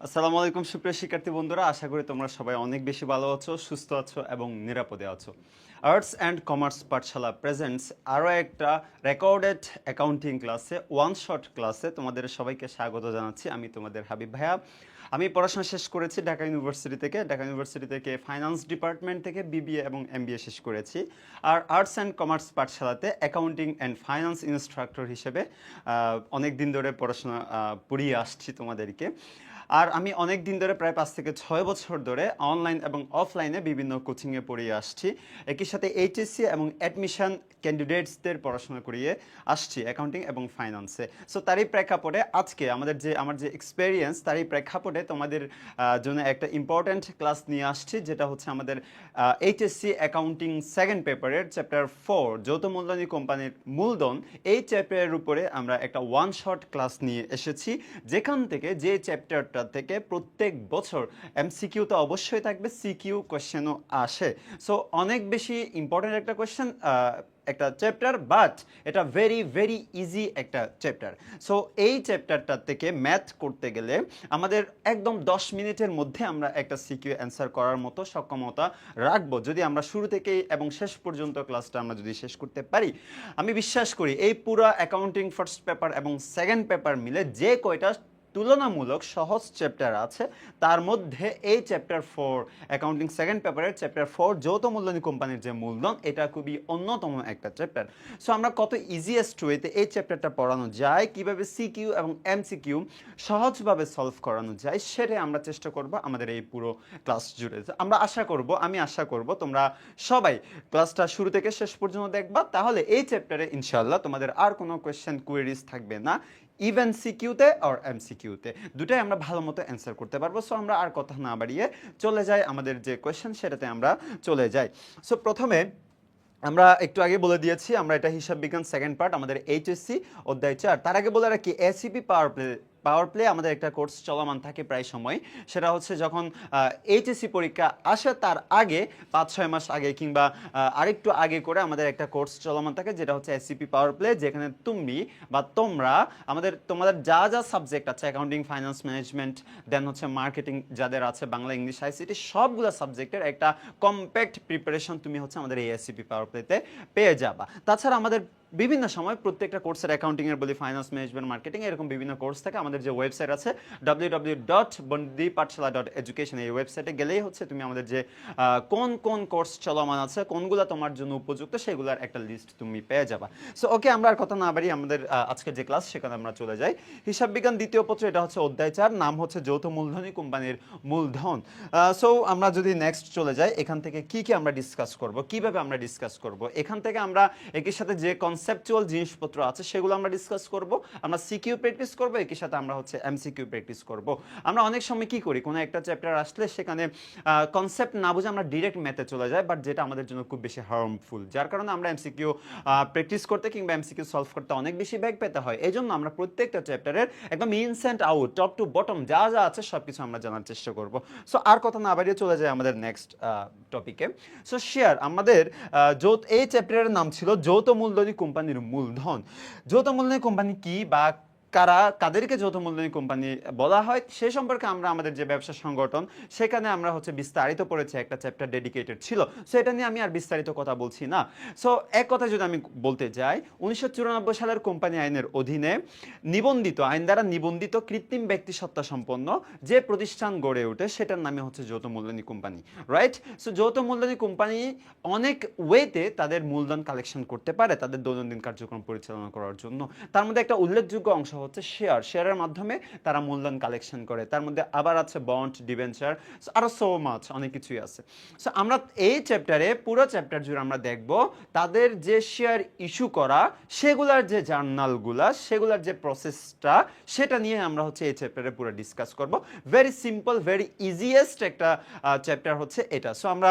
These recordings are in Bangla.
আসসালামু আলাইকুম, সুপ্রিয় শিক্ষার্থী বন্ধুরা। আশা করি তোমরা সবাই অনেক বেশি ভালো আছো, সুস্থ আছো এবং নিরাপদে আছো। Arts and Commerce Pathshala presents আরও একটা রেকর্ডেড অ্যাকাউন্টিং ক্লাসে ওয়ান শট ক্লাসে তোমাদের সবাইকে স্বাগত জানাচ্ছি। আমি তোমাদের হাবিব ভাইয়া। আমি পড়াশোনা শেষ করেছি ঢাকা ইউনিভার্সিটি থেকে। ঢাকা ইউনিভার্সিটি থেকে ফাইন্যান্স ডিপার্টমেন্ট থেকে বিবিএ এবং এমবিএ শেষ করেছি। আর আর্টস অ্যান্ড কমার্স পাঠশালাতে অ্যাকাউন্টিং অ্যান্ড ফাইন্যান্স ইনস্ট্রাক্টর হিসেবে অনেক দিন ধরে পড়াশোনা পড়িয়ে আসছি তোমাদেরকে। আর আমি অনেক দিন ধরে প্রায় পাঁচ থেকে ছয় বছর ধরে অনলাইন এবং অফলাইনে বিভিন্ন কোচিংয়ে পড়িয়ে আসছি। একই সাথে এইচএসসি এবং অ্যাডমিশন ক্যান্ডিডেটসদের পড়াশোনা করিয়ে আসছি অ্যাকাউন্টিং এবং ফাইন্যান্সে সো তারই প্রেক্ষাপটে আজকে আমাদের যে, আমার যে এক্সপেরিয়েন্স তারই প্রেক্ষাপটে তোমাদের জন্য একটা ইম্পর্ট্যান্ট ক্লাস নিয়ে আসছি, যেটা হচ্ছে আমাদের এইচএসসি অ্যাকাউন্টিং সেকেন্ড পেপারের চ্যাপ্টার ফোর যৌথ মূলধনী কোম্পানির মূলধন। এই চ্যাপ্টারের উপরে আমরা একটা ওয়ান শট ক্লাস নিয়ে এসেছি। যেখান থেকে যে চ্যাপ্টারটা থেকে প্রত্যেক বছর এমসিকিউ তো অবশ্যই থাকবে সিকিউ কোয়েশ্চেনও আসে। সো অনেক বেশি ইম্পর্টেন্ট একটা কোশ্চেন একটা চ্যাপ্টার বাট এটা ভেরি ভেরি ইজি একটা চ্যাপ্টার সো এই চ্যাপ্টারটার থেকে ম্যাথ করতে গেলে আমাদের একদম দশ মিনিটের মধ্যে আমরা একটা সিকিউ অ্যান্সার করার মতো সক্ষমতা রাখব। যদি আমরা শুরু থেকেই এবং শেষ পর্যন্ত ক্লাসটা আমরা যদি শেষ করতে পারি, আমি বিশ্বাস করি এই পুরো অ্যাকাউন্টিং ফার্স্ট পেপার এবং সেকেন্ড পেপার মিলে যে কয়টা তুলনামূলক সহজ চ্যাপ্টার আছে। তার মধ্যে এই চ্যাপ্টার ফোর অ্যাকাউন্টিং সেকেন্ড পেপারের চ্যাপ্টার ফোর যৌথ মূলধনী কোম্পানির যে মূলধন, এটা খুবই অন্যতম একটা চ্যাপ্টার সো আমরা কত ইজিয়েস্ট ওয়েতে এই চ্যাপ্টারটা পড়ানো যায়, কীভাবে সিকিউ এবং এমসিকিউ সহজভাবে সলভ করানো যায়, সেটাই আমরা চেষ্টা করব আমাদের এই পুরো ক্লাস জুড়ে। আমরা আশা করব, আমি আশা করব তোমরা সবাই ক্লাসটা শুরু থেকে শেষ পর্যন্ত দেখবা, তাহলে এই চ্যাপ্টারে ইনশাল্লাহ তোমাদের আর কোনো কোয়েশ্চেন কুয়েরিজ থাকবে না। ইভেন সিকিউতে আর এমসিকিউতে দুটাই আমরা ভালো মতো অ্যান্সার করতে পারব সো আমরা আর কথা না বাড়িয়ে চলে যাই আমাদের যে কোয়েশ্চেন সেটাতে আমরা চলে যাই। সো প্রথমে আমরা একটু আগে বলে দিয়েছি, আমরা এটা হিসাব বিজ্ঞান সেকেন্ড পার্ট আমাদের এইচএসসি অধ্যায় চার। তার আগে বলে রাখি ACP power play power play আমাদের একটা কোর্স চলমান থাকে প্রায় সময়। সেটা হচ্ছে যখন এইচএসসি পরীক্ষা আসে তার আগে পাঁচ ছয় মাস আগে কিংবা আরেকটু আগে করে আমাদের একটা কোর্স চলমান থাকে, যেটা হচ্ছে এসিপি পাওয়ার প্লে যেখানে তুমি বা তোমরা আমাদের, তোমাদের যা যা সাবজেক্ট আছে অ্যাকাউন্টিং ফাইন্যান্স ম্যানেজমেন্ট দেন হচ্ছে মার্কেটিং যাদের আছে, বাংলা, ইংলিশ আইসিটি সবগুলো সাবজেক্টের একটা কম্প্যাক্ট প্রিপারেশন তুমি হচ্ছে আমাদের এই এসিপি পাওয়ার প্লেতে পেয়ে যাবা। তাছাড়া আমাদের বিভিন্ন সময় প্রত্যেকটা কোর্সের অ্যাকাউন্টিং এর বলি ফাইন্যান্স ম্যানেজমেন্ট মার্কেটিং এরকম বিভিন্ন কোর্স থাকে। আমাদের যে ওয়েবসাইট আছে ডাব্লিউ ডাব্লিউ ডট বন্দি পাঠশালা ডট এডুকেশন এই ওয়েবসাইটে গেলেই হচ্ছে তুমি আমাদের যে কোন কোন কোর্স চলমান আছে কোনগুলো তোমার জন্য উপযুক্ত সেগুলোর একটা লিস্ট তুমি পেয়ে যাবা। সো ওকে আমরা আর কথা না বাড়ি আমাদের আহ, আজকের যে ক্লাস সেখানে আমরা চলে যাই। হিসাব বিজ্ঞান দ্বিতীয় পত্র এটা হচ্ছে অধ্যায় চার নাম হচ্ছে যৌথ মূলধনী কোম্পানির মূলধন। সো আমরা যদি নেক্সট চলে যাই এখান থেকে কি কি আমরা ডিসকাস করব কীভাবে আমরা ডিসকাস করব? এখান থেকে আমরা একই সাথে যে কনসেপচুয়াল জিনিসপত্র আছে, সেগুলো আমরা ডিসকাস করব। আমরা সিকিউ প্র্যাকটিস করব, একই সাথে আমরা হচ্ছে এমসিকিউ প্র্যাকটিস করব। আমরা অনেক সময় কি করি, কোনো একটা চ্যাপ্টার আসলে সেখানে কনসেপ্ট না বুঝে আমরা ডিরেক্ট ম্যাথে চলে যাই বাট যেটা আমাদের জন্য খুব বেশি হার্মফুল যার কারণে আমরা এমসিকিউ প্র্যাকটিস করতে কিংবা এমসিকিউ সলভ করতে অনেক বেশি ব্যাগ পেতে হয়। এই জন্য আমরা প্রত্যেকটা চ্যাপ্টারের একদম ins and out top to bottom যা যা আছে সব কিছু আমরা জানার চেষ্টা করব। সো আর কথা না বাড়িয়ে চলে যায় আমাদের নেক্সট টপিকে সো শেয়ার আমাদের যৌথ, এই চ্যাপ্টারের নাম ছিল যৌথ মূলধনী কোম্পানির মূলধন। যৌথ মূলধনী কোম্পানি কি বা কারা কাদেরকে যৌথ মূলধনী কোম্পানি বলা হয়, সে সম্পর্কে আমরা আমাদের যে ব্যবসা সংগঠন, সেখানে আমরা হচ্ছে বিস্তারিত পড়েছি, একটা চ্যাপ্টার ডেডিকেটেড ছিল। সো এটা নিয়ে আমি আর বিস্তারিত কথা বলছি না। সো এক কথা যদি আমি বলতে যাই, উনিশশো চুরানব্বই সালের কোম্পানি আইনের অধীনে নিবন্ধিত, আইন দ্বারা নিবন্ধিত কৃত্রিম ব্যক্তি সত্তা সম্পন্ন যে প্রতিষ্ঠান গড়ে ওঠে, সেটার নামে হচ্ছে যৌথ মূলধনী কোম্পানি রাইট সো যৌথ মূলধনী কোম্পানি অনেক ওয়েতে তাদের মূলধন কালেকশন করতে পারে, তাদের দৈনন্দিন কার্যক্রম পরিচালনা করার জন্য। তার মধ্যে একটা উল্লেখযোগ্য অংশ হচ্ছে শেয়ার শেয়ারের মাধ্যমে তারা মূলধন কালেকশন করে। তার মধ্যে আবার আছে বন্ড ডিবেঞ্চার আরও সো মাছ অনেক কিছুই আছে। সো আমরা এই চ্যাপ্টারে পুরো চ্যাপ্টার জুড়ে আমরা দেখব তাদের যে শেয়ার ইস্যু করা, সেগুলার যে জার্নালগুলা সেগুলার যে প্রসেসটা সেটা নিয়ে আমরা হচ্ছে এই চ্যাপ্টারে পুরো ডিসকাস করব। ভেরি সিম্পল ভেরি ইজিয়েস্ট একটা চ্যাপ্টার হচ্ছে এটা। সো আমরা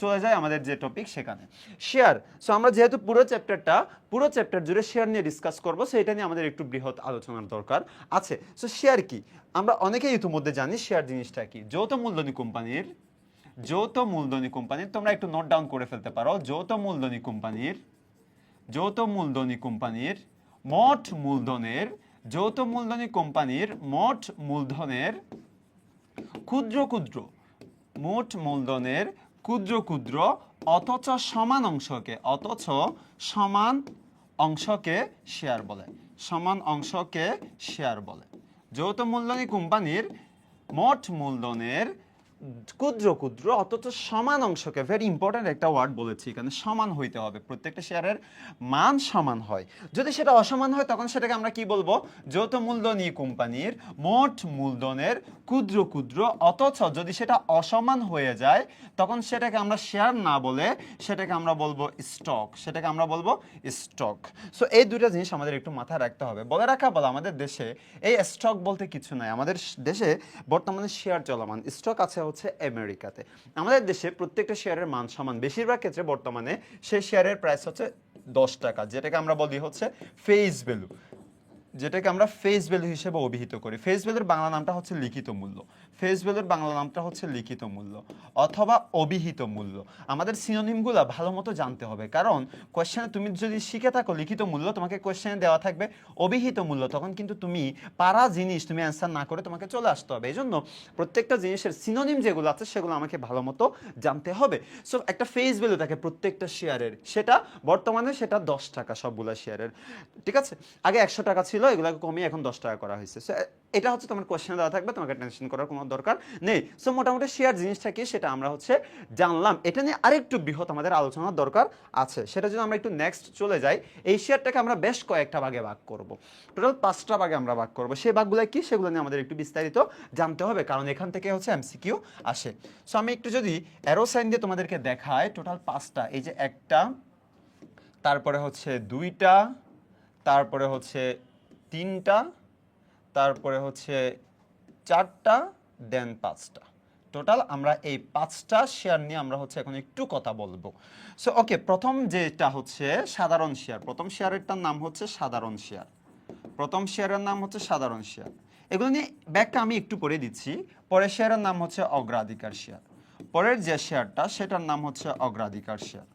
চলে যাই আমাদের যে টপিক সেখানে। শেয়ার সো আমরা যেহেতু পুরো চ্যাপ্টারটা পুরো চ্যাপ্টার জুড়ে শেয়ার নিয়ে ডিসকাস করব সেটা নিয়ে আমাদের একটু বৃহৎ আলোচনার দরকার। আছে সো শেয়ার কি? আমরা অনেকেই ইতিমধ্যে জানি শেয়ার জিনিসটা কি। যৌথ মূলধনী কোম্পানির, যৌথ মূলধনী কোম্পানির, তোমরা একটু নোট ডাউন করে ফেলতে পারো, যৌথ মূলধনী কোম্পানির, যৌথ মূলধনী কোম্পানির, মোট মূলধনের, যৌথ মূলধনী কোম্পানির, মোট মূলধনের, ক্ষুদ্র ক্ষুদ্র, মোট মূলধনের, ক্ষুদ্র ক্ষুদ্র অথচ সমান অংশকে, অথচ সমান অংশকে শেয়ার বলে। সমান অংশকে শেয়ার বলে। যৌথ মূলধনী কোম্পানির মোট মূলধনের ক্ষুদ্র ক্ষুদ্র, অথচ সমান অংশকে ভেরি ইম্পর্ট্যান্ট একটা ওয়ার্ড বলেছি এখানে, সমান হইতে হবে। প্রত্যেকটা শেয়ারের মান সমান হয়। যদি সেটা অসমান হয়, তখন সেটাকে আমরা কি বলব? যৌথ মূলধনী কোম্পানির মোট মূলধনের ক্ষুদ্র ক্ষুদ্র, অথচ যদি সেটা অসমান হয়ে যায়, তখন সেটাকে আমরা শেয়ার না বলে সেটাকে আমরা বলব স্টক সেটাকে আমরা বলব স্টক সো এই দুটো জিনিস আমাদের একটু মাথায় রাখতে হবে। বলে রাখা বলো আমাদের দেশে এই স্টক বলতে কিছু নাই। আমাদের দেশে বর্তমানে শেয়ার চলমান। স্টক আছে হচ্ছে আমেরিকাতে। আমাদের দেশে প্রত্যেকটা শেয়ারের মান সমান। বেশিরভাগ ক্ষেত্রে বর্তমানে সেই শেয়ারের প্রাইস হচ্ছে দশ টাকা, যেটাকে আমরা বলি হচ্ছে ফেস ভ্যালু যেটাকে আমরা ফেস ভ্যালু হিসেবে অভিহিত করি। ফেস ভ্যালুর বাংলা নামটা হচ্ছে লিখিত মূল্য। ফেস ভ্যালুর বাংলা নামটা হচ্ছে লিখিত মূল্য অথবা অবিহিত মূল্য। আমাদের সিনোনিমগুলো ভালো মতো জানতে হবে। কারণ কোয়েশ্চেনে তুমি যদি শিখে থাকো লিখিত মূল্য, তোমাকে কোয়েশ্চেনে দেওয়া থাকবে অবিহিত মূল্য। তখন কিন্তু তুমি পারা জিনিস তুমি অ্যান্সার না করে তোমাকে চলে আসতে হবে। এই জন্য প্রত্যেকটা জিনিসের সিনোনিম যেগুলো আছে, সেগুলো আমাকে ভালো মতো জানতে হবে। সো একটা ফেস ভ্যালু থাকে প্রত্যেকটা শেয়ারের। সেটা বর্তমানে সেটা দশ টাকা সবগুলা শেয়ারের। ঠিক আছে? আগে একশো টাকা ছিল, এগুলোকে কমিয়ে এখন দশ টাকা করা হয়েছে। সো এটা হচ্ছে তোমার কোয়েশ্চেন দেওয়া থাকবে, তোমাকে টেনশন করার কোনো দরকার নেই। সো মোটামুটি শেয়ার জিনিসটা কি, সেটা আমরা হচ্ছে জানলাম। এটা নিয়ে আরেকটু বৃহৎ আমাদের আলোচনার দরকার আছে। সেটা যদি আমরা একটু নেক্সট চলে যাই। এই শেয়ারটাকে আমরা বেশ কয়েকটা ভাগে ভাগ করব। টোটাল পাঁচটা ভাগে আমরা ভাগ করব। সেই ভাগগুলো কি, সেগুলো নিয়ে আমাদের একটু বিস্তারিত জানতে হবে, কারণ এখান থেকে হচ্ছে এমসিকিউ আসে। সো আমি একটু যদি অ্যারো সাইন দিয়ে তোমাদেরকে দেখাই টোটাল পাঁচটা, এই যে একটা, তারপরে হচ্ছে দুইটা, তারপরে হচ্ছে তিনটা তারপরে হচ্ছে চারটা দেন পাঁচটা। টোটাল আমরা এই পাঁচটা শেয়ার নিয়ে আমরা হচ্ছে এখন একটু কথা বলব। সো ওকে প্রথম যেটা হচ্ছে সাধারণ শেয়ার প্রথম শেয়ারেরটার নাম হচ্ছে সাধারণ শেয়ার প্রথম শেয়ারের নাম হচ্ছে সাধারণ শেয়ার এগুলো নিয়ে ব্যাগটা আমি একটু পরে দিচ্ছি। পরের শেয়ারের নাম হচ্ছে অগ্রাধিকার শেয়ার পরের যে শেয়ারটা সেটার নাম হচ্ছে অগ্রাধিকার শেয়ার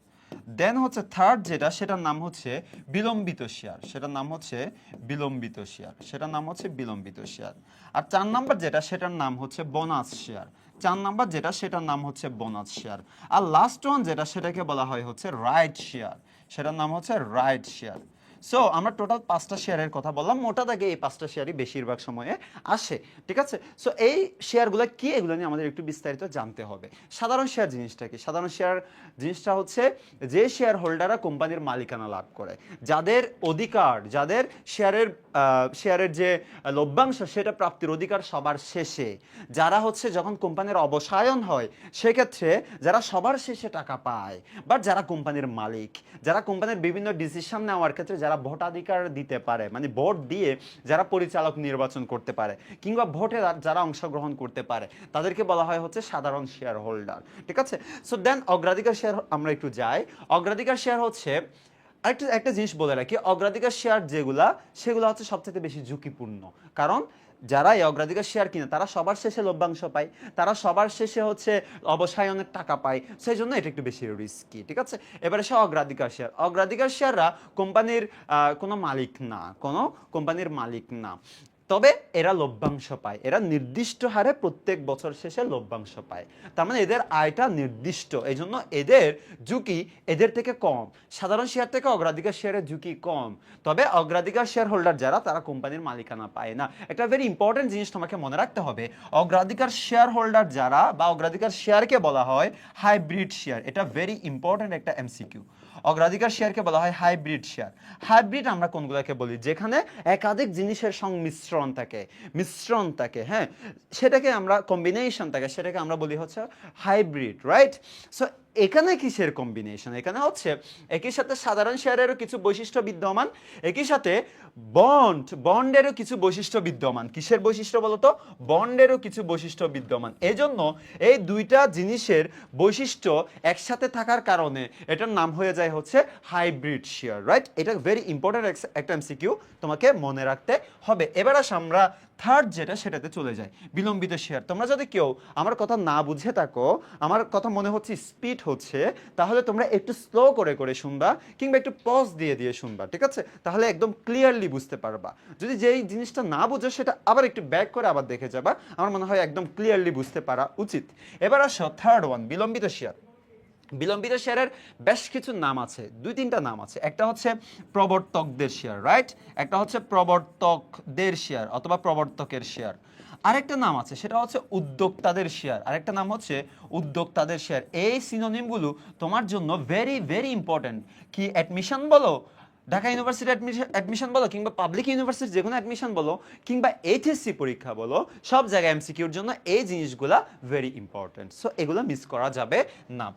দেন হচ্ছে থার্ড যেটা, সেটার নাম হচ্ছে বিলম্বিত শেয়ার। সেটার নাম হচ্ছে বিলম্বিত শেয়ার। সেটার নাম হচ্ছে বিলম্বিত শেয়ার। আর চার নাম্বার যেটা, সেটার নাম হচ্ছে বোনাস শেয়ার। চার নাম্বার যেটা, সেটার নাম হচ্ছে বোনাস শেয়ার। আর লাস্ট ওয়ান যেটা, সেটাকে বলা হয় হচ্ছে রাইট শেয়ার সেটার নাম হচ্ছে রাইট শেয়ার সো আমরা টোটাল পাঁচটা শেয়ারের কথা বললাম। মোটা দাগে এই পাঁচটা শেয়ারই বেশিরভাগ সময়ে আসে, ঠিক আছে? সো এই শেয়ারগুলো কি? এগুলো নিয়ে আমাদের একটু বিস্তারিত জানতে হবে। সাধারণ শেয়ার জিনিসটা কি? সাধারণ শেয়ার জিনিসটা হচ্ছে যে শেয়ার হোল্ডাররা কোম্পানির মালিকানা লাভ করে। যাদের অধিকার, যাদের শেয়ারের শেয়ারের যে লভ্যাংশ, সেটা প্রাপ্তির অধিকার সবার শেষে। যারা হচ্ছে যখন কোম্পানির অবসায়ন হয়, সেক্ষেত্রে যারা সবার শেষে টাকা পায় বাট যারা কোম্পানির মালিক, যারা কোম্পানির বিভিন্ন ডিসিশন নেওয়ার ক্ষেত্রে যারা ভোটাধিকার দিতে পারে মানে ভোট দিয়ে যারা পরিচালক নির্বাচন করতে পারে কিংবা ভোটে যারা অংশগ্রহণ করতে পারে, তাদেরকে বলা হয় হচ্ছে সাধারণ শেয়ার হোল্ডার ঠিক আছে? সো দেন অগ্রাধিকার শেয়ার আমরা একটু যাই। অগ্রাধিকার শেয়ার হচ্ছে, আরেকটা, একটা জিনিস বলে রাখি, অগ্রাধিকার শেয়ার যেগুলা, সেগুলো হচ্ছে সবচেয়ে বেশি ঝুঁকিপূর্ণ। কারণ যারা এই অগ্রাধিকার শেয়ার কিনে, তারা সবার শেষে লভ্যাংশ পায়, তারা সবার শেষে হচ্ছে অবসায়নের টাকা পায়। সেই জন্য এটা একটু বেশি রিস্কি ঠিক আছে? এবারে সে অগ্রাধিকার শেয়ার অগ্রাধিকার শেয়াররা কোম্পানির কোনো মালিক না, কোনো কোম্পানির মালিক না। তবে এরা লভ্যাংশ পায়। এরা নির্দিষ্ট হারে প্রত্যেক বছর শেষে লভ্যাংশ পায়। তার মানে এদের আয়টা নির্দিষ্ট। এই জন্য এদের ঝুঁকি এদের থেকে কম। সাধারণ শেয়ার থেকে অগ্রাধিকার শেয়ারের ঝুঁকি কম। তবে অগ্রাধিকার শেয়ার হোল্ডার যারা, তারা কোম্পানির মালিকানা পায় না। একটা ভেরি ইম্পর্টেন্ট জিনিস তোমাকে মনে রাখতে হবে। অগ্রাধিকার শেয়ার হোল্ডার যারা বা অগ্রাধিকার শেয়ারকে বলা হয় হাইব্রিড শেয়ার এটা ভেরি ইম্পর্টেন্ট একটা এমসিকিউ অগ্রাধিকার শেয়ারকে বলা হয় হাইব্রিড শেয়ার। হাইব্রিড আমরা কোনগুলোকে বলি? যেখানে একাধিক জিনিসের সংমিশ্রণ থাকে, মিশ্রণ থাকে হ্যাঁ? সেটাকে আমরা কম্বিনেশন থাকে, সেটাকে আমরা বলি হচ্ছে হাইব্রিড রাইট সো এখানে কিসের কম্বিনেশন এখানে হচ্ছে, একই সাথে সাধারণ শেয়ারেরও কিছু বৈশিষ্ট্য বিদ্যমান, একই সাথে বন্ড বন্ডেরও কিছু বৈশিষ্ট্য বিদ্যমান। কিসের বৈশিষ্ট্য বলতো? বন্ডেরও কিছু বৈশিষ্ট্য বিদ্যমান। এজন্য এই দুইটা জিনিসের বৈশিষ্ট্য একসাথে থাকার কারণে এটার নাম হয়ে যায় হচ্ছে হাইব্রিড শেয়ার রাইট এটা ভেরি ইম্পর্টেন্ট একটা এমসিকিউ তোমাকে মনে রাখতে হবে। এবার আস আমরা থার্ড যেটা সেটাতে চলে যায়। বিলম্বিত শেয়ার তোমরা যদি কেউ আমার কথা না বুঝে থাকো, আমার কথা মনে হচ্ছে স্পিড হচ্ছে, তাহলে তোমরা একটু স্লো করে করে শুনবা কিংবা একটু পজ দিয়ে দিয়ে শুনবা, ঠিক আছে? তাহলে একদম ক্লিয়ারলি বুঝতে পারবা। যদি যেই জিনিসটা না বুঝো, সেটা আবার একটু ব্যাক করে আবার দেখে যাবা। আমার মনে হয় একদম ক্লিয়ারলি বুঝতে পারা উচিত। এবার আসো থার্ড ওয়ান বিলম্বিত শেয়ার বিলম্বিত শেয়ারের বেশ কিছু নাম আছে, দুই তিনটা নাম আছে। একটা হচ্ছে প্রবর্তকদের শেয়ার রাইট একটা হচ্ছে প্রবর্তকদের শেয়ার অথবা প্রবর্তকের শেয়ার। আরেকটা নাম আছে, সেটা হচ্ছে উদ্যোক্তাদের শেয়ার। আরেকটা নাম হচ্ছে উদ্যোক্তাদের শেয়ার। এই সিনোনিমগুলো তোমার জন্য ভেরি ভেরি ইম্পর্ট্যান্ট কি অ্যাডমিশন বলো? ঢাকা ইউনিভার্সিটি অ্যাডমিশন বলো কিংবা পাবলিক ইউনিভার্সিটি যে কোনো অ্যাডমিশন বলো কিংবা এইচএসসি পরীক্ষা বলো, সব জায়গায় এমসিকিউর জন্য এই জিনিসগুলা ভেরি ইম্পর্টেন্ট সো এগুলো মিস করা যাবে না।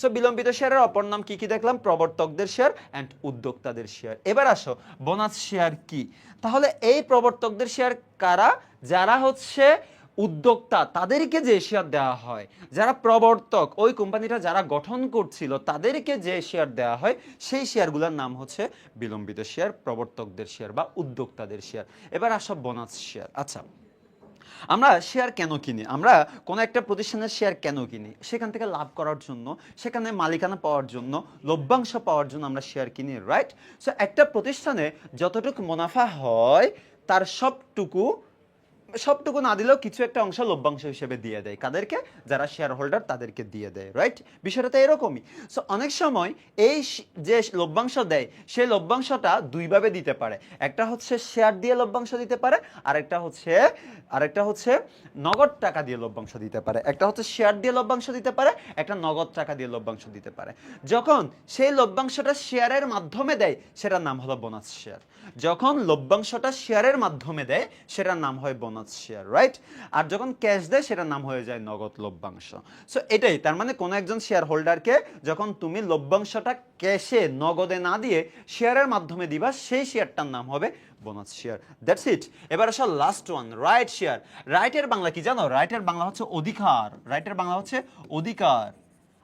সো বিলম্বিত শেয়ারের অপর নাম কি কি দেখলাম? প্রবর্তকদের শেয়ার অ্যান্ড উদ্যোক্তাদের শেয়ার এবার আসো বোনাস শেয়ার কি? তাহলে এই প্রবর্তকদের শেয়ার কারা? যারা হচ্ছে উদ্যোক্তা তাদেরকে যে শেয়ার দেওয়া হয়, যারা প্রবর্তক, ওই কোম্পানিটা যারা গঠন করছিল, তাদেরকে যে শেয়ার দেওয়া হয়, সেই শেয়ারগুলোর নাম হচ্ছে বিলম্বিত শেয়ার প্রবর্তকদের শেয়ার বা উদ্যোক্তাদের শেয়ার এবার আসব বোনাস শেয়ার আচ্ছা আমরা শেয়ার কেন কিনি? আমরা কোনো একটা প্রতিষ্ঠানের শেয়ার কেন কিনি? সেখান থেকে লাভ করার জন্য, সেখানে মালিকানা পাওয়ার জন্য, লভ্যাংশ পাওয়ার জন্য আমরা শেয়ার কিনি রাইট সো একটা প্রতিষ্ঠানে যতটুকু মুনাফা হয়, তার সবটুকু সবটুকু না দিলেও কিছু একটা অংশ লভ্যাংশ হিসেবে দিয়ে দেয় কাদেরকে? যারা শেয়ার হোল্ডার তাদেরকে দিয়ে দেয় রাইট বিষয়টা তো এরকমই। সো অনেক সময় এই যে লভ্যাংশ দেয় সেই লভ্যাংশটা দুইভাবে দিতে পারে। একটা হচ্ছে শেয়ার দিয়ে লভ্যাংশ দিতে পারে, আরেকটা হচ্ছে আরেকটা হচ্ছে নগদ টাকা দিয়ে লভ্যাংশ দিতে পারে। একটা হচ্ছে শেয়ার দিয়ে লভ্যাংশ দিতে পারে, একটা নগদ টাকা দিয়ে লভ্যাংশ দিতে পারে। যখন সেই লভ্যাংশটা শেয়ারের মাধ্যমে দেয়, সেটার নাম হলো বোনাস শেয়ার যখন লভ্যাংশটা শেয়ারের মাধ্যমে দেয়, সেটার নাম হয় বোনাস শেয়ার রাইট আর যখন ক্যাশ দেয়, সেটার নাম হয়ে যায় নগদ লভ্যাংশ। সো এটাই, তার মানে কোনো একজন শেয়ার হোল্ডারকে যখন তুমি লভ্যাংশটা ক্যাশে নগদে না দিয়ে শেয়ারের মাধ্যমে দিবা, সেই শেয়ারটার নাম হবে বোনাস শেয়ার দ্যাটস ইট এবার আসো লাস্ট ওয়ান রাইট শেয়ার রাইটের বাংলা কি জানো? রাইটের বাংলা হচ্ছে অধিকার। রাইটের বাংলা হচ্ছে অধিকার।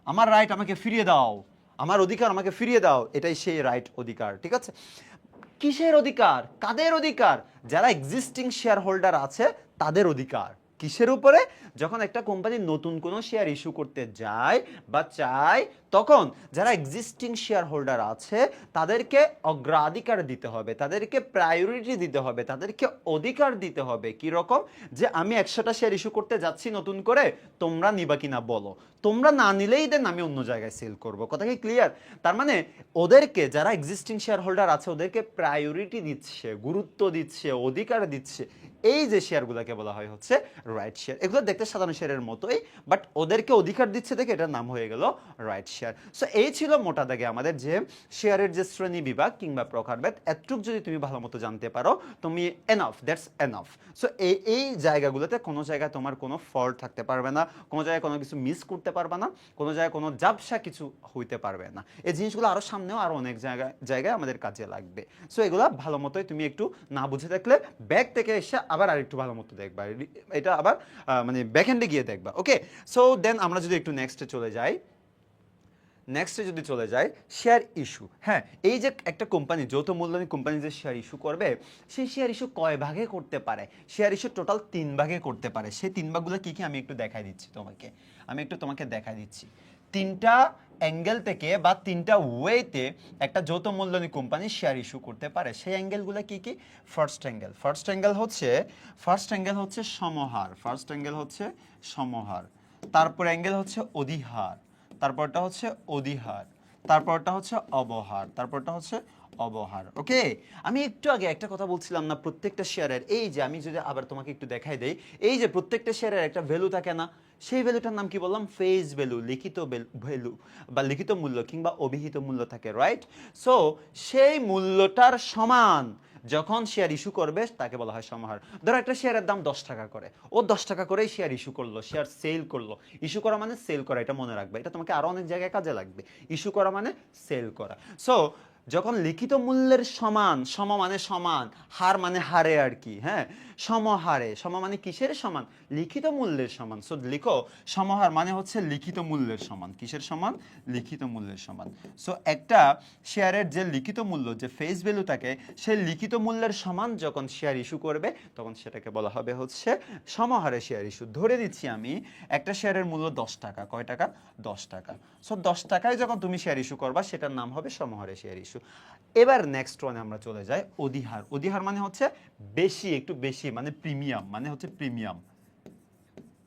আমার রাইট আমাকে ফিরিয়ে দাও। আমার অধিকার আমাকে ফিরিয়ে দাও। এটাই সেই রাইট অধিকার, ঠিক আছে? কিসের অধিকার? কাদের অধিকার? যারা এক্সিস্টিং শেয়ার হোল্ডার আছে, তাদের অধিকার। কিসের উপরে? যখন একটা কোম্পানি নতুন কোনো শেয়ার ইস্যু করতে যায় বা চায়, তখন যারা এক্সিস্টিং শেয়ার হোল্ডার আছে, তাদেরকে অগ্রাধিকার দিতে হবে, তাদেরকে প্রায়োরিটি দিতে হবে, তাদেরকে অধিকার দিতে হবে। কি রকম যে আমি একশোটা শেয়ার ইস্যু করতে যাচ্ছি নতুন করে, তোমরা নিবা কিনা বলো। তোমরা না নিলেই দেন আমি অন্য জায়গায় সেল করব। কথা কি ক্লিয়ার তার মানে ওদেরকে, যারা এক্সিস্টিং শেয়ার হোল্ডার আছে, ওদেরকে প্রায়োরিটি দিচ্ছে, গুরুত্ব দিচ্ছে, অধিকার দিচ্ছে। এই যে শেয়ারগুলোকে বলা হয় হচ্ছে রাইট শেয়ার এগুলো দেখতে সাধারণ শেয়ারের মতোই বাট ওদেরকে অধিকার দিচ্ছে দেখে এটার নাম হয়ে গেল রাইট শেয়ার সো এই ছিল মোটা দাগে আমাদের যে শেয়ারের যে শ্রেণি বিভাগ কিংবা প্রকারভেদ এতটুক যদি তুমি ভালো মতো জানতে পারো, তুমি এনাফ দ্যাটস এনাফ সো এই এই জায়গাগুলোতে কোনো জায়গায় তোমার কোনো ফল্ট থাকতে পারবে না, কোনো জায়গায় কোনো কিছু মিস করতে পারবে না, কোনো জায়গায় কোনো জাবসা কিছু হইতে পারবে না। এই জিনিসগুলো আরও সামনেও আরও অনেক জায়গায় জায়গায় আমাদের কাজে লাগবে। সো এগুলো ভালো মতোই তুমি একটু না বুঝে দেখলে ব্যাক থেকে এসে আবার আরেকটু ভালো মতো দেখবা। এটা আবার মানে ব্যাক হ্যান্ডে গিয়ে দেখবা। ওকে সো দেন আমরা যদি একটু নেক্সটে চলে যাই। নেক্সটে যদি চলে যায় শেয়ার ইস্যু হ্যাঁ এই যে একটা কোম্পানি যৌথ মূলধনী কোম্পানি যে শেয়ার ইস্যু করবে, সেই শেয়ার ইস্যু কয় ভাগে করতে পারে? শেয়ার ইস্যু টোটাল তিন ভাগে করতে পারে। সেই তিন ভাগগুলো কী কী আমি একটু দেখাই দিচ্ছি তোমাকে। আমি একটু তোমাকে দেখাই দিচ্ছি। তিনটা অ্যাঙ্গেল থেকে বা তিনটা ওয়েতে একটা যৌথ মূলধনী কোম্পানি শেয়ার ইস্যু করতে পারে। সেই অ্যাঙ্গেলগুলো কি কি? ফার্স্ট অ্যাঙ্গেল ফার্স্ট অ্যাঙ্গেল হচ্ছে ফার্স্ট অ্যাঙ্গেল হচ্ছে সমহার। ফার্স্ট অ্যাঙ্গেল হচ্ছে সমহার। তারপর অ্যাঙ্গেল হচ্ছে অধিহার। তারপরটা হচ্ছে অধিহার, তারপরটা হচ্ছে অবহার, তারপরটা হচ্ছে অবহার। ওকে আমি একটু আগে একটা কথা বলছিলাম না প্রত্যেকটা শেয়ারের এই যে আমি যদি আবার তোমাকে একটু দেখাই দেই, এই যে প্রত্যেকটা শেয়ারের একটা ভ্যালু থাকে না, সেই ভ্যালুটার নাম কি বললাম? ফেস ভ্যালু লিখিত ভ্যালু বা লিখিত মূল্য কিংবা অভিহিত মূল্য থাকে রাইট সো সেই মূল্যটার সমান যখন শেয়ার ইস্যু করবে, তাকে বলা হয় সমাহার। ধরো একটা শেয়ারের দাম দশ টাকা করে। ও দশ টাকা করেই শেয়ার ইস্যু করল শেয়ার সেল করল। ইস্যু করা মানে সেল করা, এটা মনে রাখবে। এটা তোমাকে আরও অনেক জায়গায় কাজে লাগবে। ইস্যু করা মানে সেল করা। সো যখন লিখিত মূল্যের সমান সম মানে সমান, হার মানে হারে আর কি হ্যাঁ? সমহারে, সম মানে কিসের সমান? লিখিত মূল্যের সমান। সো লিখো, সমহার মানে হচ্ছে লিখিত মূল্যের সমান। কিসের সমান? লিখিত মূল্যের সমান। সো একটা শেয়ারের যে লিখিত মূল্য, যে ফেস ভ্যালু থাকে সেই লিখিত মূল্যের সমান যখন শেয়ার ইস্যু করবে, তখন সেটাকে বলা হবে হচ্ছে সমহারে শেয়ার ইস্যু ধরে দিচ্ছি আমি, একটা শেয়ারের মূল্য দশ টাকা। কয় টাকা? দশ টাকা। সো দশ টাকায় যখন তুমি শেয়ার ইস্যু করবা, সেটার নাম হবে সমহারে শেয়ার ইস্যু এবার নেক্সট ওয়ানে আমরা চলে যাই, অধিহার। অধিহার মানে হচ্ছে বেশি, একটু বেশি মানে প্রিমিয়াম। মানে হচ্ছে প্রিমিয়াম।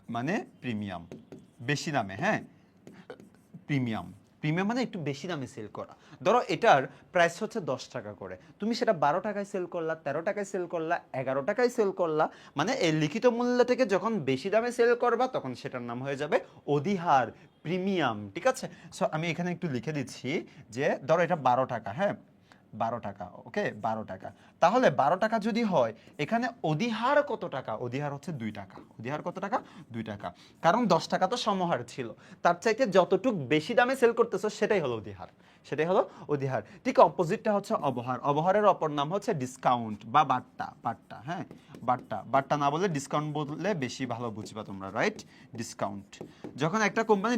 মানে প্রিমিয়াম। বেশি দামে হ্যাঁ? প্রিমিয়াম। প্রিমিয়াম মানে একটু বেশি দামে সেল করা। ধরো এটার প্রাইস হচ্ছে দশ টাকা করে। তুমি সেটা বারো টাকায় সেল করলা, তেরো টাকায় সেল করলা, এগারো টাকায় সেল করলা। মানে এই লিখিত মূল্য থেকে যখন বেশি দামে সেল করবা, তখন সেটার নাম হয়ে যাবে অধিহার, প্রিমিয়াম, ঠিক আছে? সো আমি এখানে একটু লিখে দিচ্ছি যে, ধরো এটা বারো টাকা হ্যাঁ? বারো টাকা ওকে বারো টাকা। তাহলে বারো টাকা যদি হয়, এখানে অধিহার কত টাকা? অধিহার হচ্ছে দুই টাকা। অধিহার কত টাকা? দুই টাকা। কারণ দশ টাকা তো সমহার ছিল। তার চাইতে যতটুক বেশি দামে সেল করতেছো, সেটাই হলো অধিহার। সেটাই হলো অধিহার। ঠিক অপোজিটটা হচ্ছে অবহার। অবহারের অপর নাম হচ্ছে ডিসকাউন্ট বা বাট্টা বাট্টা হ্যাঁ? বাট্টা বাট্টা না বলে ডিসকাউন্ট বললে বেশি ভালো বুঝবা তোমরা রাইট ডিসকাউন্ট যখন একটা কোম্পানি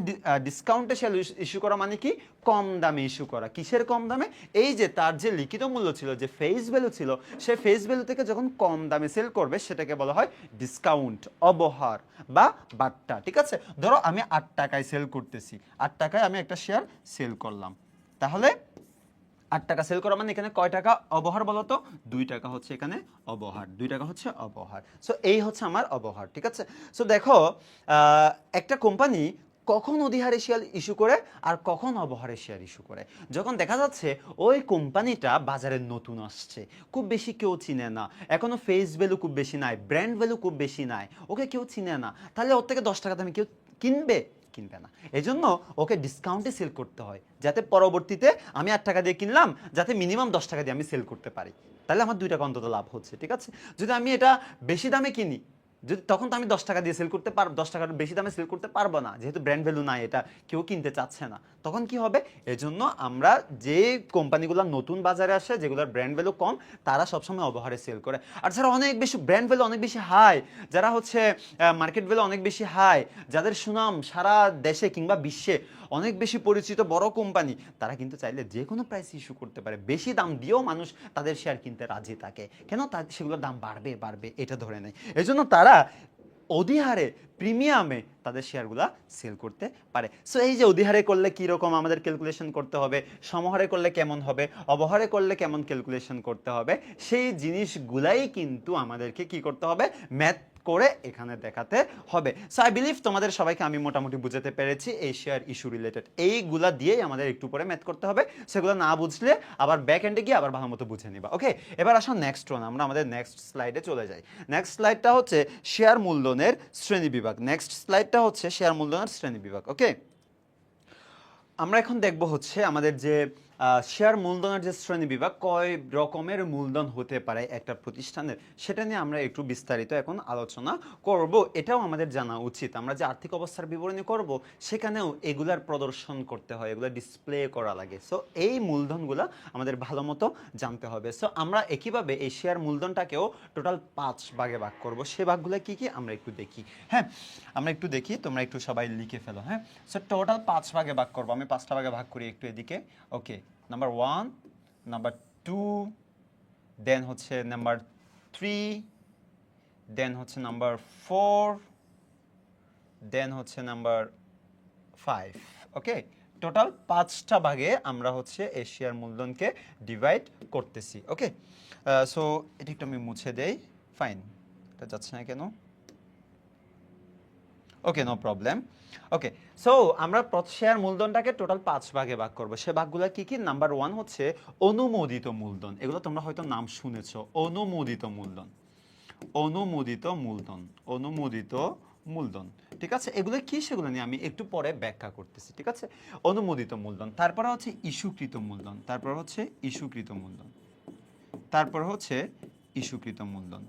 ডিসকাউন্টে সেল ইস্যু করা মানে কি? কম দামে ইস্যু করা। কিসের কম দামে? এই যে তার যে লিখিত মূল্য ছিল, যে ফেস ভ্যালু ছিল, সে ফেস ভ্যালু থেকে যখন কম দামে সেল করবে, সেটাকে বলা হয় ডিসকাউন্ট অবহার বা বাট্টা ঠিক আছে? ধরো আমি আট টাকায় সেল করতেছি। আট টাকায় আমি একটা শেয়ার সেল করলাম। তাহলে আট টাকা সেল করা মানে এখানে কয় টাকা অবহার বলো তো? দুই টাকা হচ্ছে এখানে অবহার, দুই টাকা হচ্ছে অবহার। সো এই হচ্ছে আমার অবহার, ঠিক আছে? সো দেখো একটা কোম্পানি কখন অধিহারে শেয়ার ইস্যু করে আর কখন অবহারে শেয়ার ইস্যু করে? যখন দেখা যাচ্ছে ওই কোম্পানিটা বাজারে নতুন আসছে, খুব বেশি কেউ চিনে না। এখনও ফেস ভ্যালু খুব বেশি নাই ব্র্যান্ড ভ্যালু খুব বেশি নাই, ওকে কেউ চিনে না। তাহলে ওর থেকে দশ টাকা দামে কেউ কিনবে? কিনবে না। এই জন্য ওকে ডিসকাউন্টে সেল করতে হয়। যাতে পরবর্তীতে আমি আট টাকা দিয়ে কিনলাম, যাতে মিনিমাম দশ টাকা দিয়ে আমি সেল করতে পারি। তাহলে আমার দুই টাকা অন্তত লাভ হচ্ছে, ঠিক আছে? যদি আমি এটা বেশি দামে কিনি যদি তখন তো আমি দশ টাকা দিয়ে সেল করতে পারব দশ টাকার বেশি দামে সেল করতে পারব না। যেহেতু ব্র্যান্ড ভ্যালু নাই এটা, কেউ কিনতে চাচ্ছে না। তখন কি হবে? এজন্য আমরা যে কোম্পানিগুলো নতুন বাজারে আসে, যেগুলোর ব্র্যান্ড ভ্যালু কম, তারা সবসময় অবহারে সেল করে। আর যারা অনেক বেশি ব্র্যান্ড ভ্যালু অনেক বেশি হাই যারা হচ্ছে মার্কেট ভ্যালু অনেক বেশি হাই যাদের সুনাম সারা দেশে কিংবা বিশ্বে অনেক বেশি পরিচিত বড় কোম্পানি তারা কিন্তু চাইলে যে কোনো প্রাইস ইস্যু করতে পারে। বেশি দাম দিয়েও মানুষ তাদের শেয়ার কিনতে রাজি থাকে। কেন? তা, সেগুলোর দাম বাড়বে বাড়বে, এটা ধরে নেয় এজন্য তারা অধিহারে, প্রিমিয়ামে তাদের শেয়ারগুলা সেল করতে পারে। সো এই যে অধিহারে করলে কি রকম আমাদের ক্যালকুলেশন করতে হবে, সমহারে করলে কেমন হবে, অবহারে করলে কেমন ক্যালকুলেশন করতে হবে, সেই জিনিসগুলাই কিন্তু আমাদেরকে কি করতে হবে? ম্যাথ করে এখানে দেখাতে হবে। সো আই বিলিভ তোমাদের সবাইকে আমি মোটামুটি বুঝাতে পেরেছি এই শেয়ার ইস্যু রিলেটেড এইগুলা দিয়েই আমাদের একটু পরে ম্যাথ করতে হবে। সেগুলো না বুঝলে আবার ব্যাক এন্ডে গিয়ে আবার ভালো মতো বুঝে নিবা। ওকে এবার আসো নেক্সট ওয়ান আমরা আমাদের নেক্সট স্লাইডে চলে যাই। নেক্সট স্লাইডটা হচ্ছে শেয়ার মূলধনের শ্রেণি বিভাগ। নেক্সট স্লাইডটা হচ্ছে শেয়ার মূলধনের শ্রেণি বিভাগ। ওকে আমরা এখন দেখব হচ্ছে আমাদের যে শেয়ার মূলধনের যে শ্রেণি বিভাগ, কয় রকমের মূলধন হতে পারে একটা প্রতিষ্ঠানের, সেটা নিয়ে আমরা একটু বিস্তারিত এখন আলোচনা করব। এটাও আমাদের জানা উচিত। আমরা যে আর্থিক অবস্থার বিবরণী করব, সেখানেও এগুলার প্রদর্শন করতে হয়, এগুলো ডিসপ্লে করা লাগে। সো এই মূলধনগুলো আমাদের ভালো মতো জানতে হবে। সো আমরা একইভাবে এই শেয়ার মূলধনটাকেও টোটাল পাঁচ ভাগে ভাগ করব। সে ভাগগুলো কি কি? আমরা একটু দেখি। হ্যাঁ আমরা একটু দেখি। তোমরা একটু সবাই লিখে ফেলো হ্যাঁ? সো টোটাল পাঁচ ভাগে ভাগ করব। আমি পাঁচটা ভাগে ভাগ করি একটু এদিকে। Okay number one number two then হচ্ছে নাম্বার থ্রি দেন হচ্ছে নাম্বার ফোর দেন হচ্ছে নাম্বার ফাইভ ওকে টোটাল পাঁচটা ভাগে আমরা হচ্ছে এশিয়ার মূলধনকে ডিভাইড করতেছি ওকে সো এটি একটু আমি মুছে দেই। ফাইন এটা যাচ্ছে না কেন? Okay no problem okay so আমরা শেয়ার মূলধনটাকে টোটাল পাঁচ ভাগে ভাগ করব। সে ভাগগুলো কি কি? নাম্বার ওয়ান হচ্ছে অনুমোদিত মূলধন। এগুলো তোমরা হয়তো নাম শুনেছো। অনুমোদিত মূলধন। অনুমোদিত মূলধন। অনুমোদিত মূলধন। ঠিক আছে? এগুলো কি? সেগুলো নিয়ে আমি একটু পরে ব্যাখ্যা করতেছি। ঠিক আছে? অনুমোদিত মূলধন। তারপরে হচ্ছে ইস্যুকৃত মূলধন। তারপর হচ্ছে ইস্যুকৃত মূলধন। তারপর হচ্ছে ইস্যুকৃত মূলধন।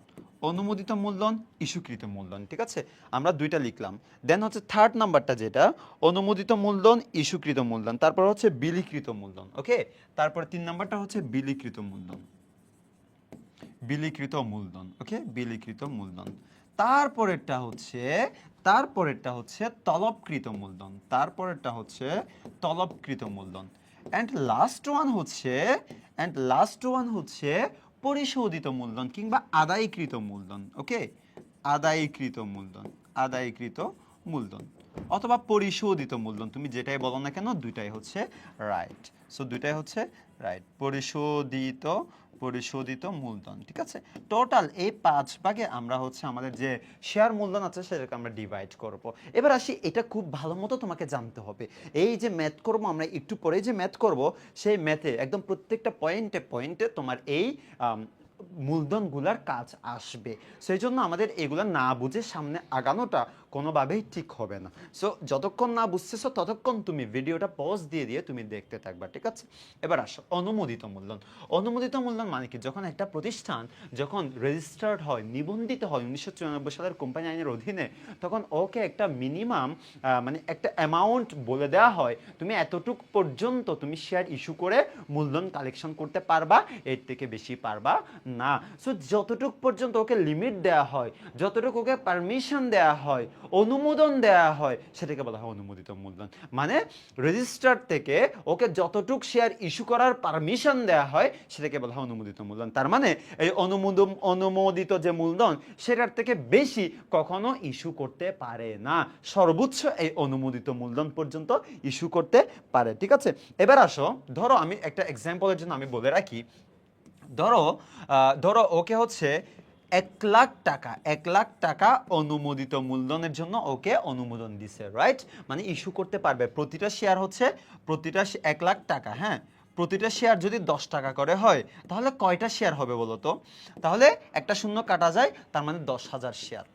অনুমোদিত মূলধন, ইস্যুকৃত মূলধন, ঠিক আছে? আমরা দুইটা লিখলাম। দেন হচ্ছে থার্ড নাম্বারটা যেটা, অনুমোদিত মূলধন, ইস্যুকৃত মূলধন, তারপর হচ্ছে বিলিকৃত মূলধন ওকে তারপর তিন নাম্বারটা হচ্ছে বিলিকৃত মূলধন। বিলিকৃত মূলধন ওকে বিলিকৃত মূলধন। তারপরেরটা হচ্ছে তারপরেরটা হচ্ছে তলবকৃত মূলধন, তারপরেরটা হচ্ছে তলবকৃত মূলধন। অ্যান্ড লাস্ট ওয়ান হচ্ছে অ্যান্ড লাস্ট ওয়ান হচ্ছে পরিশোধিত মূলধন কিংবা আদায়কৃত মূলধন, ওকে? আদায়কৃত মূলধন আদায়কৃত মূলধন, অথবা পরিশোধিত মূলধন, তুমি যেটাই বলো না কেন, দুইটাই হচ্ছে রাইট সো দুইটাই হচ্ছে রাইট পরিশোধিত পরিশোধিত মূলধন, ঠিক আছে? টোটাল এই পাঁচ ভাগে আমরা হচ্ছে আমাদের যে শেয়ার মূলধন আছে সেটাকে আমরা ডিভাইড করব। এবার আসি, এটা খুব ভালো মতো তোমাকে জানতে হবে। এই যে ম্যাথ করব, আমরা একটু পরে যে ম্যাথ করব, সেই ম্যাথে একদম প্রত্যেকটা পয়েন্টে পয়েন্টে তোমার এই মূলধনগুলার কাজ আসবে। সেই জন্য আমাদের এগুলো না বুঝে সামনে আগানোটা কোনোভাবেই ঠিক হবে না। সো যতক্ষণ না বুঝতেছো, ততক্ষণ তুমি ভিডিওটা পজ দিয়ে দিয়ে তুমি দেখতে থাকবা, ঠিক আছে? এবার আসো, অনুমোদিত মূলধন। অনুমোদিত মূলধন মানে কি? যখন একটা প্রতিষ্ঠান যখন রেজিস্টার্ড হয়, নিবন্ধিত হয় উনিশশো চুরানব্বই সালের কোম্পানি আইনের অধীনে, তখন ওকে একটা মিনিমাম মানে একটা অ্যামাউন্ট বলে দেওয়া হয়। তুমি এতটুক পর্যন্ত তুমি শেয়ার ইস্যু করে মূলধন কালেকশন করতে পারবা, এর থেকে বেশি পারবা না। সো যতটুক পর্যন্ত ওকে লিমিট দেওয়া হয়, যতটুকু ওকে পারমিশন দেওয়া হয় অনুমোদন দেওয়া হয়, সেটাকে বলা হয় অনুমোদিত মূলধন। মানে রেজিস্টার থেকে ওকে যতটুক শেয়ার ইস্যু করার পারমিশন দেওয়া হয়, সেটাকে বলা হয় অনুমোদিত মূলধন। তার মানে এই অনুমোদন অনুমোদিত যে মূলধন, সেটার থেকে বেশি কখনো ইস্যু করতে পারে না। সর্বোচ্চ এই অনুমোদিত মূলধন পর্যন্ত ইস্যু করতে পারে, ঠিক আছে? এবার আসো, ধরো আমি একটা এক্সাম্পলের জন্য আমি বলে রাখি। ধরো ধরো ওকে হচ্ছে এক লাখ টাকা, এক লাখ টাকা অনুমোদিত মূলধনের জন্য ওকে অনুমোদন দিছে রাইট মানে ইস্যু করতে পারবে। প্রতিটা শেয়ার হচ্ছে, প্রতিটা এক লাখ টাকা হ্যাঁ? প্রতিটা শেয়ার যদি দশ টাকা করে হয়, তাহলে কয়টা শেয়ার হবে বলতো তাহলে একটা শূন্য কাটা যায়, তার মানে দশ হাজার শেয়ার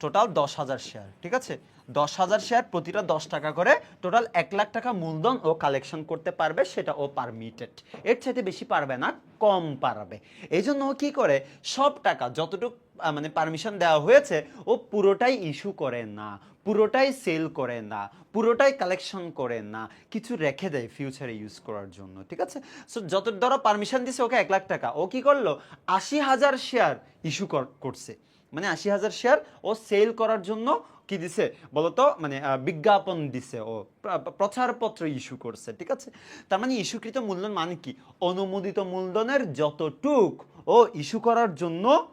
টোটাল দশ হাজার শেয়ার ঠিক আছে? দশ হাজার শেয়ার প্রতিটা দশ টাকা করে। টোটাল এক লাখ টাকা মূলধন ও কালেকশন করতে পারবে সেটা ও পারমিটেড এর চাইতে বেশি পারবে না, কম পারবে। এই জন্য ও কী করে? সব টাকা যতটুকু মানে পারমিশন দেওয়া হয়েছে, ও পুরোটাই ইস্যু করে না, পুরোটাই সেল করে না, পুরোটাই কালেকশন করে না, কিছু রেখে দেয় ফিউচারে ইউজ করার জন্য, ঠিক আছে? সো যত ধরো পারমিশন দিছে ওকে এক লাখ টাকা, ও কি করল? আশি হাজার শেয়ার ইস্যু করছে। মানে আশি হাজার শেয়ার ও সেল করার জন্য কি দিছে? বলতো মানে বিজ্ঞাপন দিছে ও, প্র- প্রচারপত্র ইস্যু করছে, ঠিক আছে? তার মানে ইস্যুকৃত মূলধন মানে কি? অনুমোদিত মূলধনের যতটুক ও ইস্যু করার জন্য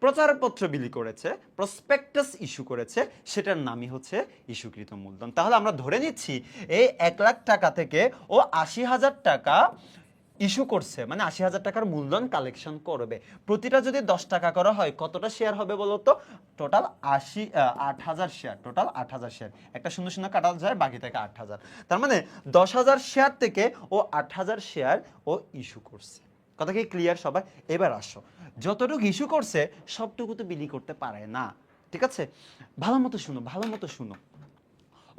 প্রচারপত্র বিলি করেছে প্রসপেক্টাস ইস্যু করেছে, সেটার নামই হচ্ছে ইস্যুকৃত মূলধন। তাহলে আমরা ধরে নিচ্ছি, এই এক লাখ টাকা থেকে ও আশি হাজার টাকা ইস্যু করছে মানে আশি হাজার টাকার মূলধন কালেকশন করবে। প্রতিটা যদি দশ টাকা করা হয়, কতটা শেয়ার হবে বলতো টোটাল আশি আট হাজার শেয়ার টোটাল আট হাজার শেয়ার একটা শূন্য শূন্য কাটা যায়, বাকি থেকে আট হাজার। তার মানে দশ হাজার শেয়ার থেকে ও আট হাজার শেয়ার ও ইস্যু করছে। কথা কি ক্লিয়ার সবাই? এবার আসো। যতটুকু ইস্যু করছে, সবটুকু তো বিলি করতে পারে না। ঠিক আছে? ভালো মতো শুনো, ভালো মতো শুনো।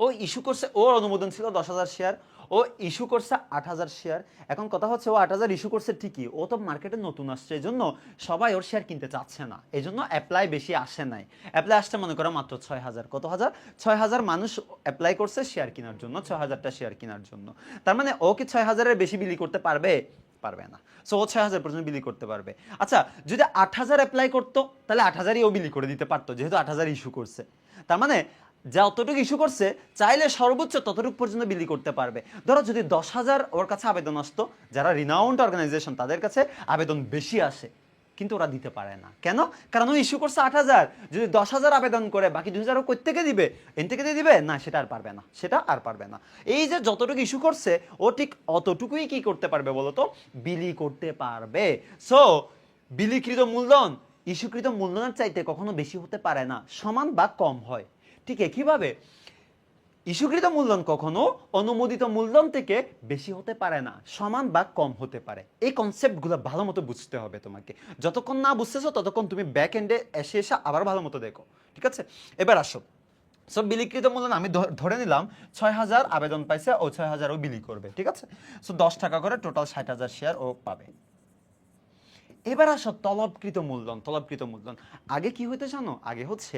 ও ইস্যু করছে, ওর অনুমোদন ছিল দশ হাজার শেয়ার ও ইস্যু করছে আট হাজার শেয়ার এখন কথা হচ্ছে ও আট হাজার ইস্যু করছে ঠিকই, ও তো মার্কেটে নতুন আসছে এই জন্য সবাই ওর শেয়ার কিনতে চাচ্ছে না। এই জন্য অ্যাপ্লাই বেশি আসে নাই। অ্যাপ্লাই আসতে মনে করো মাত্র ছয় হাজার। কত হাজার? ছয় হাজার মানুষ অ্যাপ্লাই করছে শেয়ার কেনার জন্য, ছয় হাজারটা শেয়ার কেনার জন্য। তার মানে ও কি ছয় হাজারের বেশি বিলি করতে পারবে? পারবে না। সো ও ছয় হাজার পর্যন্ত বিলি করতে পারবে। আচ্ছা যদি আট হাজার অ্যাপ্লাই করতো, তাহলে আট হাজারই ও বিলি করে দিতে পারতো, যেহেতু আট হাজার ইস্যু করছে। তার মানে যতটুকু ইস্যু করছে, চাইলে সর্বোচ্চ ততটুকু পর্যন্ত বিলি করতে পারবে। ধরো যদি দশ হাজার ওর কাছে আবেদন আসতো, যারা রিনাউন্ড অর্গানাইজেশন তাদের কাছে আবেদন বেশি আসে, কিন্তু ওরা দিতে পারে না। কেন? কারণ ও ইস্যু করছে আট হাজার। যদি দশ হাজার আবেদন করে, বাকি দুই হাজার কই থেকে দিবে? এন থেকে দিবে? না, সেটা আর পারবে না। সেটা আর পারবে না। এই যে যতটুকু ইস্যু করছে, ও ঠিক অতটুকুই কি করতে পারবে বলতো বিলি করতে পারবে। সো বিলিকৃত মূলধন ইস্যুকৃত মূলধনের চাইতে কখনো বেশি হতে পারে না। সমান বা কম হয়। ঠিক একইভাবে ইস্যুকৃত মূলধন কখনো অনুমোদিত মূলধন থেকে বেশি হতে পারে না, সমান বা কম হতে পারে। এই কনসেপ্টগুলো ভালো মতো বুঝতে হবে তোমাকে। যতক্ষণ না বুঝতেছো, ততক্ষণ তুমি ব্যাক এন্ডে এসে এসে আবার ভালো মতো দেখো, ঠিক আছে? এবার আসো। সো বিলিকৃত মূলধন আমি ধরে নিলাম, ছয় হাজার আবেদন পাইছে ও ছয় হাজার ও বিলি করবে, ঠিক আছে? সো দশ টাকা করে টোটাল ষাট হাজার শেয়ার ও পাবে। এবার আসো তলবকৃত মূলধন তলবকৃত মূলধন। আগে কি হইতো জানো? আগে হচ্ছে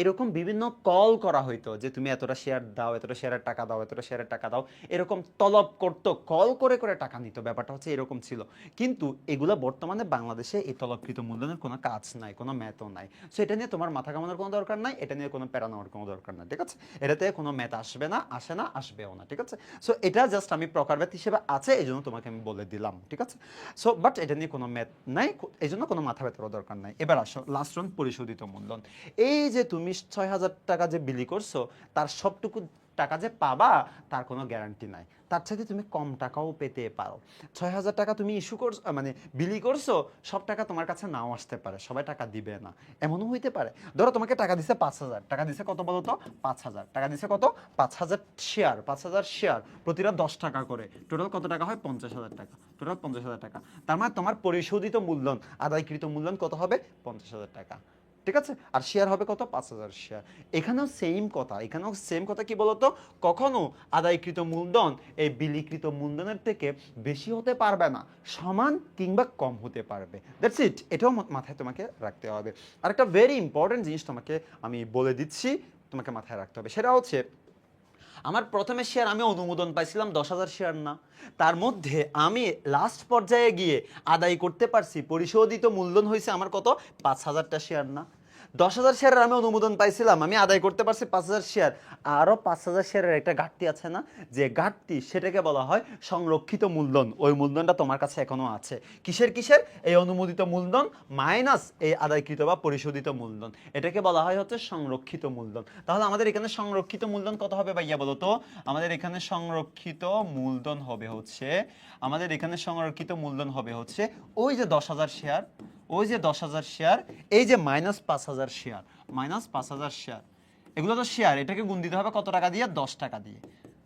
এরকম বিভিন্ন কল করা হইতো যে তুমি এতটা শেয়ার দাও, এতটা শেয়ারের টাকা দাও, এতটা শেয়ারের টাকা দাও। এরকম তলব করতো কল করে করে টাকা নিত। ব্যাপারটা হচ্ছে এরকম ছিল। কিন্তু এগুলো বর্তমানে বাংলাদেশে এই তলবকৃত মূলধনের কোনো কাজ নাই, কোনো ম্যাথও নাই। সো এটা নিয়ে তোমার মাথা কামানোর কোনো দরকার নাই, এটা নিয়ে কোনো প্যারা নেওয়ার কোনো দরকার নাই, ঠিক আছে? এটাতে কোনো ম্যাথ আসবে না, আসে না, আসবেও না, ঠিক আছে? সো এটা জাস্ট আমি প্রকারভেদ হিসেবে আছে এই জন্য তোমাকে আমি বলে দিলাম, ঠিক আছে? সো বাট এটা নিয়ে কোনো ম্যাথ নাই এই জন্য কোনো মাথা ব্যথারও দরকার নাই। এবার আসো লাস্ট রাউন্ড পরিশোধিত মূলধন। এই যে তুমি ছয় হাজার টাকা যে বিলি করছ, তার সবটুকু টাকা যে পাবা, তার কোনো গ্যারান্টি নাই। তার সাথে তুমি কম টাকাও পেতে পারো। ছয় হাজার টাকা তুমি ইস্যু করছ মানে বিলি করছ, সব টাকা তোমার কাছে নাও আসতে পারে, সবাই টাকা দিবে না। এমনও হইতে পারে। ধরো তোমাকে টাকা দিছে পাঁচ হাজার, টাকা দিছে কত বলো তো? পাঁচ হাজার। টাকা দিছে কত? পাঁচ হাজার শেয়ার পাঁচ হাজার শেয়ার প্রতিটা দশ টাকা করে। টোটাল কত টাকা হয়? পঞ্চাশ হাজার টাকা। টোটাল পঞ্চাশ হাজার টাকা। তার মানে তোমার পরিশোধিত মূলধন, আদায়কৃত মূলধন কত হবে? পঞ্চাশ হাজার টাকা। ঠিক আছে? আর শেয়ার হবে কত? পাঁচ হাজার শেয়ার এখানেও সেম কথা, এখানেও সেম কথা কি বলতো? কখনো আদায়কৃত মূলধন এই বিলিকৃত মূলধনের থেকে বেশি হতে পারবে না, সমান কিংবা কম হতে পারবে। দ্যাটস ইট এটাও মাথায় তোমাকে রাখতে হবে। আর একটা ভেরি ইম্পর্টেন্ট জিনিস তোমাকে আমি বলে দিচ্ছি, তোমাকে মাথায় রাখতে হবে। সেটা হচ্ছে আমার প্রথমে শেয়ার আমি অনুমোদন পাইছিলাম দশ হাজার শেয়ার না। তার মধ্যে আমি লাস্ট পর্যায়ে গিয়ে আদায় করতে পারছি, পরিশোধিত মূলধন হয়েছে আমার কত? পাঁচ হাজারটা শেয়ার না। দশ হাজার শেয়ারের আমি অনুমোদন পাইছিলাম, আমি আদায় করতে পারছি পাঁচ হাজার শেয়ার। আরও পাঁচ হাজার শেয়ারের একটা ঘাটতি আছে না? যে ঘাটতি সেটাকে বলা হয় সংরক্ষিত মূলধন। ওই মূলধনটা তোমার কাছে এখনও আছে। কিসের কিসের? এই অনুমোদিত মূলধন মাইনাস এই আদায়কৃত বা পরিশোধিত মূলধন। এটাকে বলা হয় হচ্ছে সংরক্ষিত মূলধন। তাহলে আমাদের এখানে সংরক্ষিত মূলধন কত হবে ভাইয়া বলো তো? আমাদের এখানে সংরক্ষিত মূলধন হবে হচ্ছে, আমাদের এখানে সংরক্ষিত মূলধন হবে হচ্ছে ওই যে দশ হাজার শেয়ার ওই যে দশ হাজার শেয়ার এই যে মাইনাস পাঁচ হাজার শেয়ার মাইনাস পাঁচ হাজার শেয়ার এগুলো তো শেয়ার এটাকে গুণ দিতে হবে কত টাকা দিয়ে? দশ টাকা দিয়ে।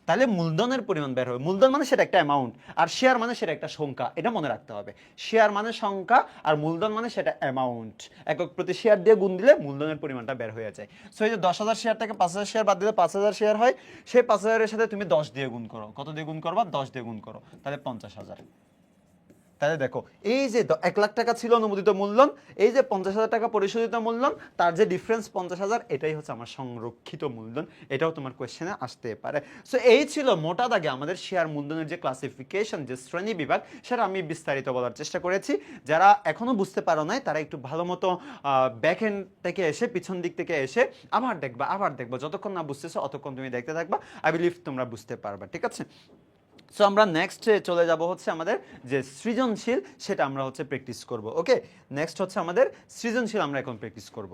তাহলে মূলধনের পরিমাণ বের হবে। মূলধন মানে সেটা একটা অ্যামাউন্ট আর শেয়ার মানে সেটা একটা সংখ্যা, এটা মনে রাখতে হবে। শেয়ার মানে সংখ্যা, আর মূলধন মানে সেটা অ্যামাউন্ট একক প্রতি শেয়ার দিয়ে গুণ দিলে মূলধনের পরিমাণটা বের হয়ে যায়। সো এই যে দশ হাজার শেয়ার থেকে পাঁচ হাজার শেয়ার বাদ দিলে পাঁচ হাজার শেয়ার হয়, সেই পাঁচ হাজারের সাথে তুমি দশ দিয়ে গুণ করো। কত দিয়ে গুণ করবা? দশ দিয়ে গুণ করো। তাহলে পঞ্চাশ হাজার। তাহলে দেখো, এই যে এক লাখ টাকা ছিল অনুমোদিত মূলধন, এই যে পঞ্চাশ হাজার টাকা পরিশোধিত মূলধন, তার যে ডিফারেন্স পঞ্চাশ হাজার, এটাই হচ্ছে আমার সংরক্ষিত মূলধন, এটাও তোমার কোয়েশ্চেনে আসতে পারে। সো এই ছিল মোটা দাগে আমাদের শেয়ার মূলধনের যে ক্লাসিফিকেশন যে শ্রেণি বিভাগ, সেটা আমি বিস্তারিত বলার চেষ্টা করেছি। যারা এখনও বুঝতে পারো নাই, তারা একটু ভালো মতো ব্যাক এন্ড থেকে এসে, পিছন দিক থেকে এসে আবার দেখবা আবার দেখবা। যতক্ষণ না বুঝতেছো, অতক্ষণ তুমি দেখতে থাকবা। আই বিলিভ তোমরা বুঝতে পারবা, ঠিক আছে? সো আমরা নেক্সট চলে যাব হচ্ছে আমাদের যে সৃজনশীল, সেটা আমরা হচ্ছে প্র্যাকটিস করব। ওকে নেক্সট হচ্ছে আমাদের সৃজনশীল আমরা এখন প্র্যাকটিস করব।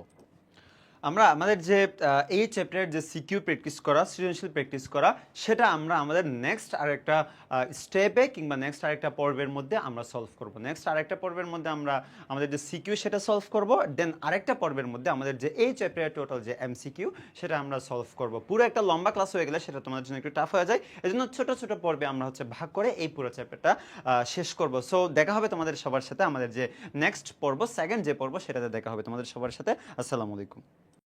আমরা আমাদের যে এই চ্যাপ্টারের যে সিকিউ প্র্যাকটিস করা, সৃজনশীল প্র্যাকটিস করা, সেটা আমরা আমাদের নেক্সট আরেকটা স্টেপে কিংবা নেক্সট আরেকটা পর্বের মধ্যে আমরা সলভ করব। নেক্সট আরেকটা পর্বের মধ্যে আমরা আমাদের যে সিকিউ সেটা সলভ করব দেন আরেকটা পর্বের মধ্যে আমাদের যে এই চ্যাপ্টারের টোটাল যে এম সিকিউ সেটা আমরা সলভ করব। পুরো একটা লম্বা ক্লাস হয়ে গেলে সেটা তোমাদের জন্য একটু টাফ হয়ে যায়। এই জন্য ছোট ছোট পর্বে আমরা হচ্ছে ভাগ করে এই পুরো চ্যাপ্টারটা শেষ করব। সো দেখা হবে তোমাদের সবার সাথে আমাদের যে নেক্সট পর্ব সেকেন্ড যে পর্ব, সেটাতে দেখা হবে তোমাদের সবার সাথে। আসসালামু আলাইকুম।